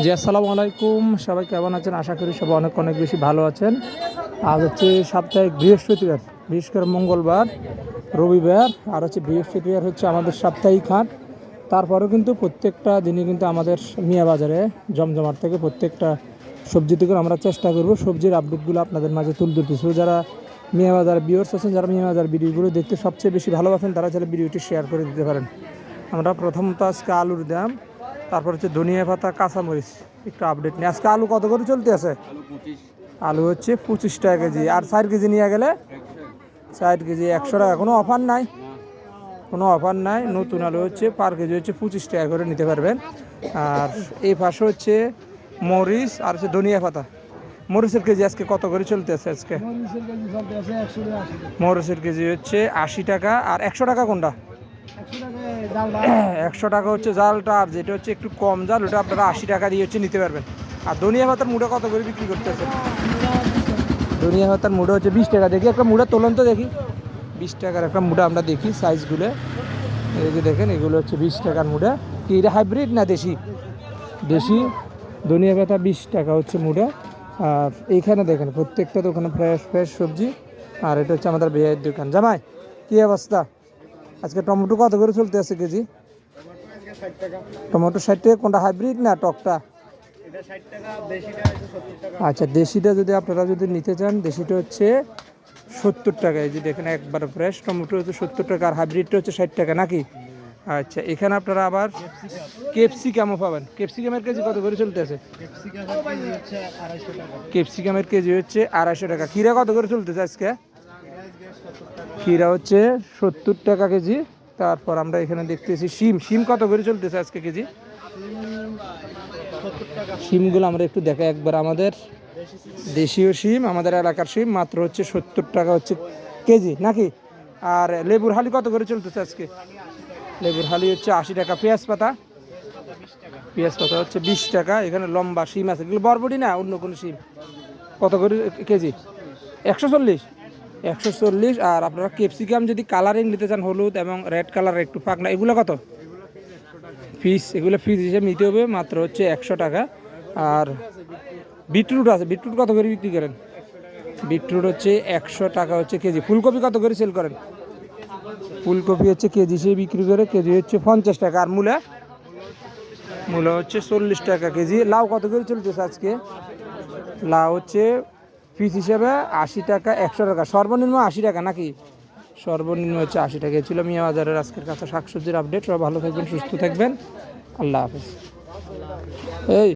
জি, আসসালামু আলাইকুম। সবাই কেমন আছেন? আশা করি সবাই অনেক অনেক বেশি ভালো আছেন। আজ হচ্ছে সাপ্তাহিক বৃহস্পতিবার, বিশেষ করে মঙ্গলবার, রবিবার, আর হচ্ছে বৃহস্পতিবার হচ্ছে আমাদের সাপ্তাহিক হাট। তারপরেও কিন্তু প্রত্যেকটা দিনই কিন্তু আমাদের মিয়া বাজারে জমজমাট থেকে প্রত্যেকটা সবজি থেকে আমরা চেষ্টা করব সবজির আপডেটগুলো আপনাদের মাঝে তুলে ধরতেছি যারা মিয়া বাজার বিয়ার্স আছেন, যারা মিয়া বাজার ভিডিওগুলো দেখতে সবচেয়ে বেশি ভালোবাসেন, তারা চাইলে ভিডিওটি শেয়ার করে দিতে পারেন। আমরা প্রথমত আজকে আলুর দাম। তারপর হচ্ছে ধনিয়া পাতা কাঁচামরিচ একটু আপডেট নিয়ে। আজকে আলু কত করে চলতে আছে? আলু হচ্ছে পঁচিশ টাকা কেজি। আর চার কেজি নিয়ে গেলে? চার কেজি একশো টাকা। কোনো অফার নাই? কোনো অফার নাই। নতুন আলু হচ্ছে পার কেজি হচ্ছে পঁচিশ টাকা করে নিতে পারবেন। আর এই পাশে হচ্ছে মরিচ আর হচ্ছে ধনিয়া পাতা। মরিচের কেজি আজকে কত করে চলতে আছে আজকে? মরিচের কেজি হচ্ছে আশি টাকা। আর একশো টাকা কোনটা? একশো টাকা হচ্ছে জালটা, আর যেটা হচ্ছে একটু কম জাল, ওটা আপনারা আশি টাকা দিয়ে হচ্ছে নিতে পারবেন। আর ধনিয়া পাতার মুড়া কত করে বিক্রি করতেছে ধনিয়া পাতার মুড়া হচ্ছে বিশ টাকা। দেখি, একটা মুড়া তোলন তো দেখি। বিশ টাকার একটা মুড়া আমরা দেখি সাইজগুলো। এই যে দেখেন, এগুলো হচ্ছে বিশ টাকার মুড়া। কি, এটা হাইব্রিড না দেশি? দেশি। ধনিয়া পাতা বিশ টাকা হচ্ছে মুড়া। আর এইখানে দেখেন, প্রত্যেকটা দোকানে ফ্রেশ ফ্রেশ সবজি। আর এটা হচ্ছে আমাদের বিয়ের দোকান। জামাই, কী অবস্থা? আজকে টমেটো কত করে চলতে আছে কেজি? টমেটো ষাট টাকা কোনটা হাইব্রিড না টকটা? আচ্ছা দেশিটা যদি আপনারা যদি নিতে চান দেশিটা হচ্ছে সত্তর টাকা। এই যে দেখেন একবার ফ্রেশ টমেটো হচ্ছে সত্তর টাকা আর হাইব্রিডটা হচ্ছে ষাট টাকা নাকি? আচ্ছা এখানে আপনারা আবার ক্যাপসিকামও পাবেন। ক্যাপসিকামের কেজি কত করে চলতে আছে? ক্যাপসিকাম কেজি হচ্ছে আড়াইশো টাকা। ক্যাপসিকামের কেজি হচ্ছে আড়াইশো টাকা। ক্ষীরা কত করে চলতেছে আজকে? ক্ষীরা হচ্ছে সত্তর টাকা কেজি। তারপর আমরা এখানে দেখতেছি শিম। শিম কত করে চলতেছে আজকে কেজি? শিমগুলো আমরা একটু দেখা একবার আমাদের দেশীয় শিম, আমাদের এলাকার শিম, মাত্র হচ্ছে সত্তর টাকা হচ্ছে কেজি, নাকি? আর লেবুর হালি কত করে চলতেছে আজকে? লেবুর হালি হচ্ছে আশি টাকা। পেঁয়াজ পাতা? পেঁয়াজ পাতা হচ্ছে বিশ টাকা। এখানে লম্বা শিম আছে। এগুলো বরবটি না? অন্য কোনো শিম? কত করে কেজি? একশো চল্লিশ? একশো চল্লিশ আর আপনারা ক্যাপসিকাম যদি কালারিং নিতে চান, হলুদ এবং রেড কালার, একটু ফাঁকনা এগুলো কত? ফিস, এগুলো ফিস হিসেবে নিতে হবে, মাত্র হচ্ছে একশো টাকা। আর বিটরুট আছে, বিটরুট কত করে বিক্রি করেন? বিটরুট হচ্ছে একশো টাকা হচ্ছে কেজি। ফুলকপি কত করে সেল করেন? ফুলকপি হচ্ছে কেজি হিসেবে বিক্রি করে, কেজি হচ্ছে পঞ্চাশ টাকা। আর মূলা? মূলা হচ্ছে চল্লিশ টাকা কেজি। লাউ কত করে চলতেছে আজকে? লাউ হচ্ছে পিস হিসেবে আশি টাকা, একশো টাকা। সর্বনিম্ন আশি টাকা নাকি? সর্বনিম্ন হচ্ছে আশি টাকা। ছিল মিয়া বাজারের আজকের কাছে শাকসবজির আপডেট সব ভালো থাকবেন, সুস্থ থাকবেন। আল্লাহ হাফেজ। এই